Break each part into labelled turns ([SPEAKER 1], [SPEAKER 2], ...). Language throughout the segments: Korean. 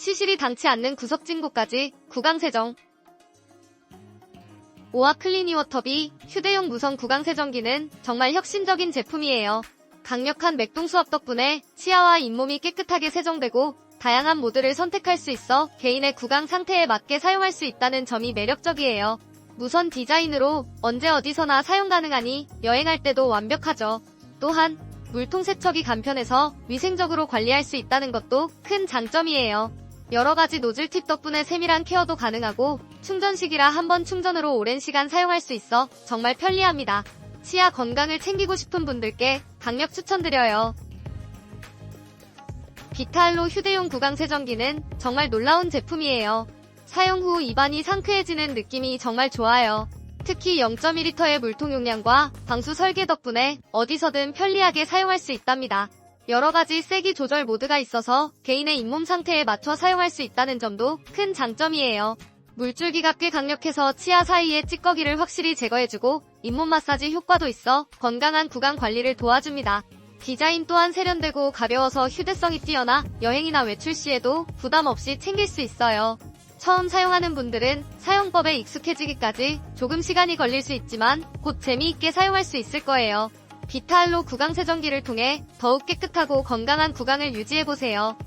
[SPEAKER 1] 시실이 당치 않는 구석진구까지 구강세정. 오아 클리니 워터비 휴대용 무선 구강세정기는 정말 혁신적인 제품이에요. 강력한 맥동 수압 덕분에 치아와 잇몸이 깨끗하게 세정되고 다양한 모드를 선택할 수 있어 개인의 구강 상태에 맞게 사용할 수 있다는 점이 매력적이에요. 무선 디자인으로 언제 어디서나 사용 가능하니 여행할 때도 완벽하죠. 또한 물통 세척이 간편해서 위생적으로 관리할 수 있다는 것도 큰 장점이에요. 여러 가지 노즐 팁 덕분에 세밀한 케어도 가능하고 충전식이라 한번 충전으로 오랜 시간 사용할 수 있어 정말 편리합니다. 치아 건강을 챙기고 싶은 분들께 강력 추천드려요. 비탈로 휴대용 구강 세정기는 정말 놀라운 제품이에요. 사용 후 입안이 상쾌해지는 느낌이 정말 좋아요. 특히 0.2리터의 물통 용량과 방수 설계 덕분에 어디서든 편리하게 사용할 수 있답니다. 여러 가지 세기 조절 모드가 있어서 개인의 잇몸 상태에 맞춰 사용할 수 있다는 점도 큰 장점이에요. 물줄기가 꽤 강력해서 치아 사이의 찌꺼기를 확실히 제거해주고 잇몸 마사지 효과도 있어 건강한 구강 관리를 도와줍니다. 디자인 또한 세련되고 가벼워서 휴대성이 뛰어나 여행이나 외출 시에도 부담 없이 챙길 수 있어요. 처음 사용하는 분들은 사용법에 익숙해지기까지 조금 시간이 걸릴 수 있지만 곧 재미있게 사용할 수 있을 거예요. 비탈로 구강 세정기를 통해 더욱 깨끗하고 건강한 구강을 유지해보세요.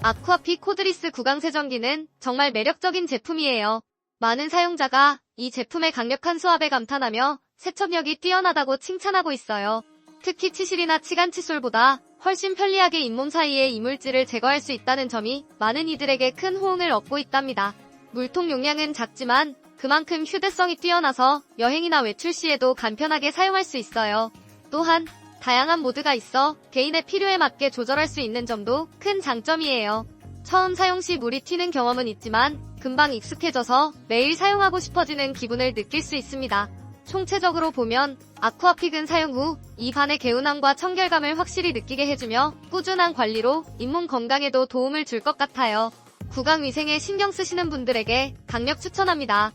[SPEAKER 1] 아쿠아피 코드리스 구강 세정기는 정말 매력적인 제품이에요. 많은 사용자가 이 제품의 강력한 수압에 감탄하며 세척력이 뛰어나다고 칭찬하고 있어요. 특히 치실이나 치간 칫솔보다 훨씬 편리하게 잇몸 사이의 이물질을 제거할 수 있다는 점이 많은 이들에게 큰 호응을 얻고 있답니다. 물통 용량은 작지만 그만큼 휴대성이 뛰어나서 여행이나 외출 시에도 간편하게 사용할 수 있어요. 또한 다양한 모드가 있어 개인의 필요에 맞게 조절할 수 있는 점도 큰 장점이에요. 처음 사용 시 물이 튀는 경험은 있지만 금방 익숙해져서 매일 사용하고 싶어지는 기분을 느낄 수 있습니다. 총체적으로 보면 아쿠아픽은 사용 후 입안의 개운함과 청결감을 확실히 느끼게 해주며 꾸준한 관리로 잇몸 건강에도 도움을 줄 것 같아요. 구강 위생에 신경 쓰시는 분들에게 강력 추천합니다.